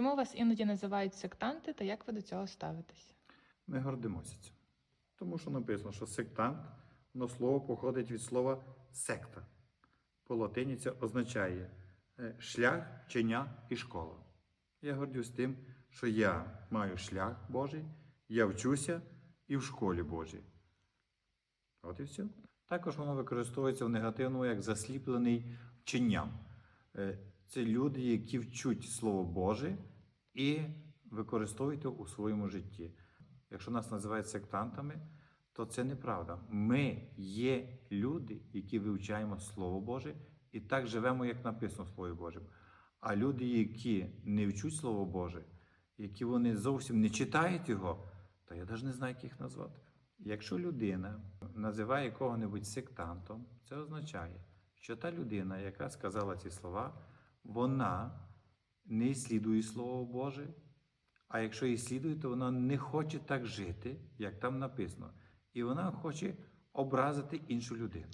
Чому вас іноді називають сектанти та як ви до цього ставитесь? Ми гордимося цим. Тому що написано, що сектант, воно слово походить від слова секта. По латині це означає е, шлях, вчення і школа. Я гордюсь тим, що я маю шлях Божий, я вчуся і в школі Божій. От і все. Також воно використовується в негативному як засліплений вченням. Це люди, які вчуть Слово Боже і використовують його у своєму житті. Якщо нас називають сектантами, то це неправда. Ми є люди, які вивчаємо Слово Боже і так живемо, як написано в Слові Божому. А люди, які не вчуть Слово Боже, які вони зовсім не читають його, то я навіть не знаю, як їх назвати. Якщо людина називає кого-небудь сектантом, це означає, що та людина, яка сказала ці слова, вона не слідує Слово Боже, а якщо і слідує, то вона не хоче так жити, як там написано. І вона хоче образити іншу людину.